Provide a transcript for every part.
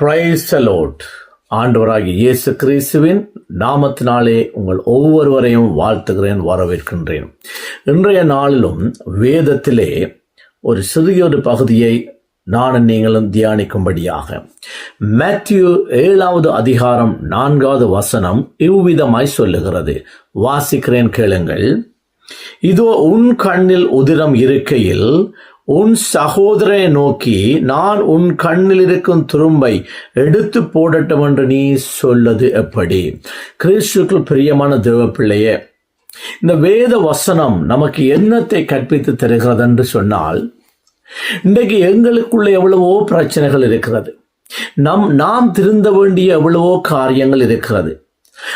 பிரைசலோட் ஆண்டவராகிய இயேசு கிறிஸ்துவின் நாமத்தினாலே உங்கள் ஒவ்வொருவரையும் வாழ்த்துகிறேன் வரவேற்கின்றேன். இன்றைய நாளிலும் வேதத்திலே ஒரு சிறியொரு பகுதியை நானும் நீங்களும் தியானிக்கும்படியாக. மேத்யூ ஏழாவது அதிகாரம் நான்காவது வசனம் இவ்விதமாய் சொல்லுகிறது. வாசிக்கிறேன் கேளுங்கள். இதோ உன் கண்ணில் உதிரம் இருக்கையில் உன் சகோதரனை நோக்கி நான் உன் கண்ணில் இருக்கும் துரும்பை எடுத்து போடட்டும் என்று நீ சொல்லது எப்படி? கிறிஸ்துக்கள் பிரியமான தேவ பிள்ளையே இந்த வேத வசனம் நமக்கு என்னத்தை கற்பித்து தருகிறது என்று சொன்னால் இன்றைக்கு எங்களுக்குள்ள எவ்வளவோ பிரச்சனைகள் இருக்கிறது. நம் நாம் திருந்த வேண்டிய எவ்வளவோ காரியங்கள் இருக்கிறது.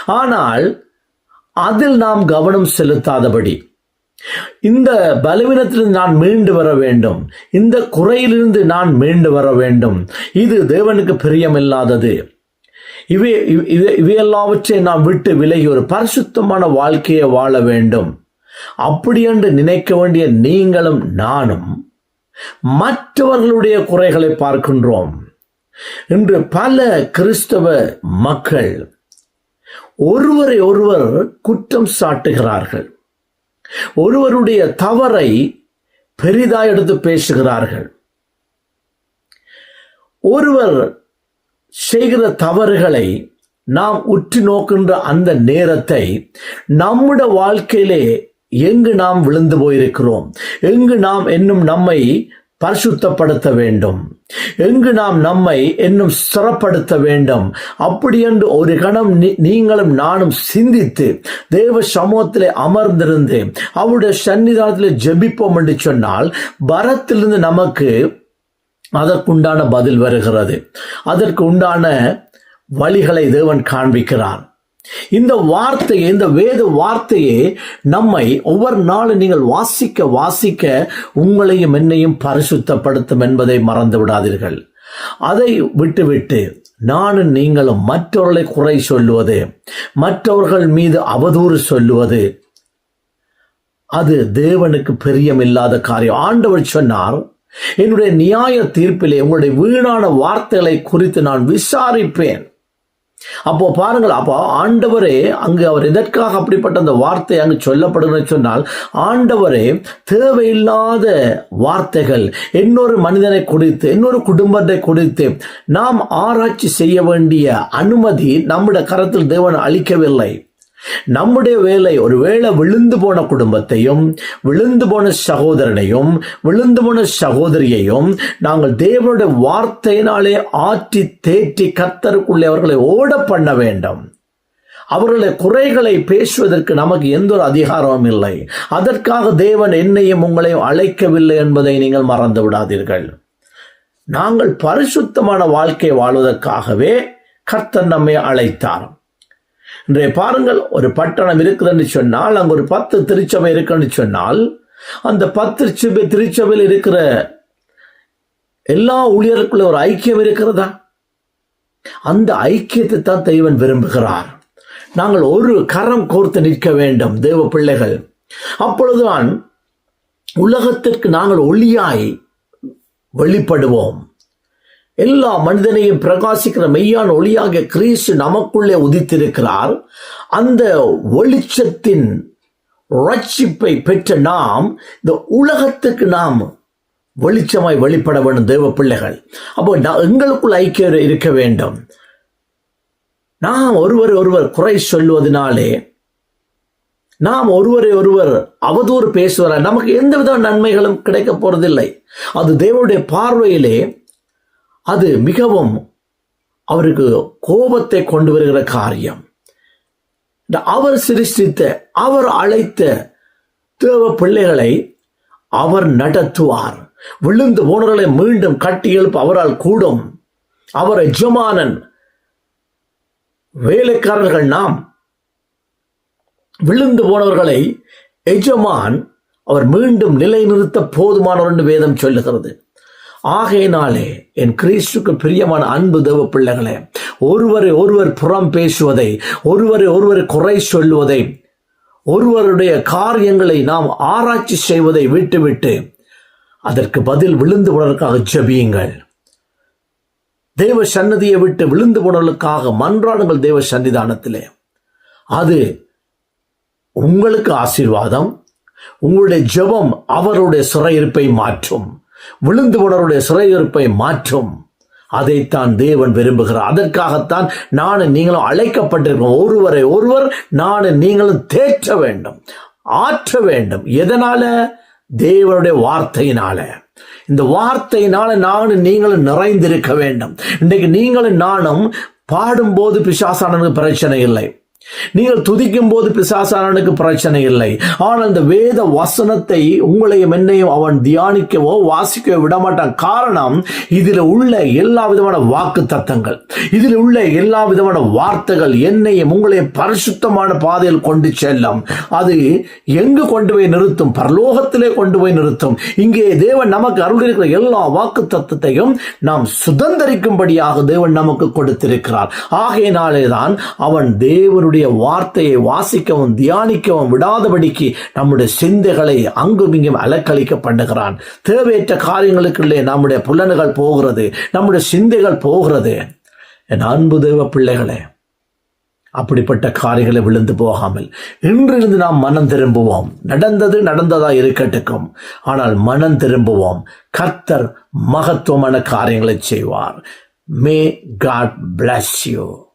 ஆனால் அதில் நாம் கவனம் செலுத்தாதபடி இந்த பலவீனத்திலிருந்து நான் மீண்டு வர வேண்டும். இந்த குறையிலிருந்து நான் மீண்டு வர வேண்டும். இது தேவனுக்கு பிரியமில்லாதது. இவை இவை- இவையெல்லாவற்றை நாம் விட்டு விலகி ஒரு பரிசுத்தமான வாழ்க்கையை வாழ வேண்டும். அப்படியென்று நினைக்க வேண்டிய நீங்களும் நானும் மற்றவர்களுடைய குறைகளை பார்க்கின்றோம். இன்று பல கிறிஸ்தவ மக்கள் ஒருவரை ஒருவர் குற்றம் சாட்டுகிறார்கள். ஒருவருடைய தவறை பெரிதாக எடுத்து பேசுகிறார்கள். ஒருவர் செய்கிற தவறுகளை நாம் உற்று நோக்கின்ற அந்த நேரத்தை நம்முடைய வாழ்க்கையிலே எங்கு நாம் விழுந்து போயிருக்கிறோம்? எங்கு நாம் இன்னும் நம்மை பரிசுத்தப்படுத்த வேண்டும். எங்கு நாம் நம்மை இன்னும் சிறப்படுத்த வேண்டும். அப்படி என்று ஒரு கணம் நீ- நீங்களும் நானும் சிந்தித்து தேவ சமூகத்திலே அமர்ந்திருந்து அவருடைய சன்னிதானத்தில் ஜெபிப்போம் என்று சொன்னால் பரத்திலிருந்து நமக்கு அதற்குண்டான பதில் வருகிறது. அதற்கு உண்டான வழிகளை தேவன் காண்பிக்கிறான் இந்த வார்த்தையை இந்த வேத வார்த்தையே நம்மை ஒவ்வொரு நாளும் நீங்கள் வாசிக்க வாசிக்க உங்களையும் என்னையும் பரிசுத்தப்படுத்தும் என்பதை மறந்து விடாதீர்கள். அதை விட்டுவிட்டு நானும் நீங்களும் மற்றவர்களை குறை சொல்லுவது மற்றவர்கள் மீது அவதூறு சொல்லுவது அது தேவனுக்கு பிரியமில்லாத காரியம். ஆண்டவர் சொன்னார் என்னுடைய நியாய தீர்ப்பிலே உங்களுடைய வீணான வார்த்தைகளை குறித்து நான் விசாரிப்பேன். அப்போ பாருங்கள் அப்போ ஆண்டவரே அங்கு அவர் எதற்காக அப்படிப்பட்ட அந்த வார்த்தை அங்கு சொல்லப்படுகிறது சொன்னால் ஆண்டவரே தேவையில்லாத வார்த்தைகள் இன்னொரு மனிதனை குறித்து இன்னொரு குடும்பத்தை குறித்து நாம் ஆராய்ச்சி செய்ய வேண்டிய அனுமதி நம்முடைய கரத்தில் தேவன் அளிக்கவில்லை. நம்முடைய வேலை ஒருவேளை விழுந்து போன குடும்பத்தையும் விழுந்து போன சகோதரனையும் விழுந்து போன சகோதரியையும் நாங்கள் தேவனுடைய வார்த்தையினாலே ஆற்றி தேற்றி கத்தருக்குள்ளே அவர்களை ஓட பண்ண வேண்டும். அவர்களுடைய குறைகளை பேசுவதற்கு நமக்கு எந்த ஒரு அதிகாரமும் இல்லை. அதற்காக தேவன் என்னையும் உங்களையும் அழைக்கவில்லை என்பதை நீங்கள் மறந்து விடாதீர்கள். நாங்கள் பரிசுத்தமான வாழ்க்கை வாழ்வதற்காகவே கர்த்தர் நம்மை அழைத்தார். இன்றைய பாருங்கள் ஒரு பட்டணம் இருக்குதுன்னு சொன்னால் அங்க ஒரு பத்து திருச்சபை இருக்குன்னு சொன்னால் அந்த பத்து சபை திருச்சபையில் இருக்கிற எல்லா ஊழியருக்குள்ள ஒரு ஐக்கியம் இருக்கிறதா? அந்த ஐக்கியத்தை தான் தெய்வன் விரும்புகிறார். நாங்கள் ஒரு கரம் கோர்த்து நிற்க வேண்டும் தேவ பிள்ளைகள். அப்பொழுதுதான் உலகத்திற்கு நாங்கள் ஒளியாய் வெளிப்படுவோம். எல்லா மனிதனையும் பிரகாசிக்கிற மெய்யான ஒளியாக கிறிஸ்து நமக்குள்ளே உதித்திருக்கிறார். அந்த ஒளிச்சத்தின் ரட்சிப்பை பெற்ற நாம் இந்த உலகத்துக்கு நாம் வெளிச்சமாய் வெளிப்பட வேண்டும் தேவ பிள்ளைகள். அப்போ நான் எங்களுக்குள் ஐக்கியம் இருக்க வேண்டும். நாம் ஒருவர் ஒருவர் குறை சொல்வதனாலே நாம் ஒருவரை ஒருவர் அவதூறு பேசுவர நமக்கு எந்த வித நன்மைகளும் கிடைக்க போறதில்லை. அது தேவனுடைய பார்வையிலே அது மிகவும் அவருக்கு கோபத்தை கொண்டு வருகிற காரியம். இந்த அவர் சிருஷ்டித்த அவர் அழைத்த தேவ பிள்ளைகளை அவர் நடத்துவார். விழுந்து போனவர்களை மீண்டும் கட்டி எழுப்ப அவரால் கூடும். அவர் எஜமானன். வேலைக்காரர்கள் நாம். விழுந்து போனவர்களை எஜமான். அவர் மீண்டும் நிலைநிறுத்த போதுமானவர் என்று வேதம் சொல்லுகிறது. ஆகையினாலே என் கிறிஸ்துக்கு பிரியமான அன்பு தேவ பிள்ளைகளே ஒருவரை ஒருவர் புறம் பேசுவதை ஒருவரை ஒருவர் குறை சொல்லுவதை ஒருவருடைய காரியங்களை நாம் ஆராய்ச்சி செய்வதை விட்டுவிட்டு அதற்கு பதில் விழுந்து போனதற்காக ஜபியுங்கள். தேவ சன்னதியை விட்டு விழுந்து போனவர்களுக்காக மன்றாடுங்கள் தேவ சன்னிதானத்திலே அது உங்களுக்கு ஆசீர்வாதம் உங்களுடைய ஜெபம் அவருடைய சிறையிருப்பை மாற்றும். விழுந்து போனவருடைய சிறையிருப்பை மாற்றும். அதைத்தான் தேவன் விரும்புகிறார். அதற்காகத்தான் நானும் நீங்களும் அழைக்கப்பட்டிருக்கோம். ஒருவரை ஒருவர் நானும் நீங்களும் தேற்ற வேண்டும் ஆற்ற வேண்டும். எதனால? தேவனுடைய வார்த்தையினால. இந்த வார்த்தையினால நானும் நீங்களும் நிறைந்திருக்க வேண்டும். இன்றைக்கு நீங்களும் நானும் பாடும்போது பிசாசானனுக்கு பிரச்சனை இல்லை. நீங்கள் துதிக்கும் போது பிசாசானனுக்கு பிரச்சனை இல்லை. ஆனால் இந்த வேத வசனத்தை உங்களையும் என்னையும் அவன் தியானிக்கவோ வாசிக்கவோ விடமாட்டான். காரணம் இதில் உள்ள எல்லா விதமான வாக்கு தத்தங்கள் இதில் உள்ள எல்லா விதமான வார்த்தைகள் என்னையும் உங்களையும் பரிசுத்தமான பாதையில் கொண்டு செல்லும். அது எங்கு கொண்டு போய் நிறுத்தும்? பரலோகத்திலே கொண்டு போய் நிறுத்தும். இங்கே தேவன் நமக்கு அருள் இருக்கிற எல்லா வாக்கு தத்துவத்தையும் நாம் சுதந்திரிக்கும்படியாக தேவன் நமக்கு கொடுத்திருக்கிறார். ஆகையினாலே தான் அவன் தேவனுடைய வார்த்தையை வாசிக்கவும் தியானிக்கவும் விடாதபடிக்கு நம்முடைய சிந்தைகளை அங்கும் இங்கும் அலக்களிக்க பண்ணுகிறான் தேவையற்ற காரியங்களுக்குள்ளே நம்முடைய புலன்கள் போகிறது நம்முடைய சிந்தைகள் போகிறது. என் அன்பு தேவ பிள்ளைகளே அப்படிப்பட்ட காரியங்களை விழுந்து போகாமல் இன்றிருந்து நாம் மனம் திரும்புவோம். நடந்தது நடந்ததா இருக்கட்டுக்கும். ஆனால் மனம் திரும்புவோம். கர்த்தர் மகத்துவமான காரியங்களை செய்வார். May God bless you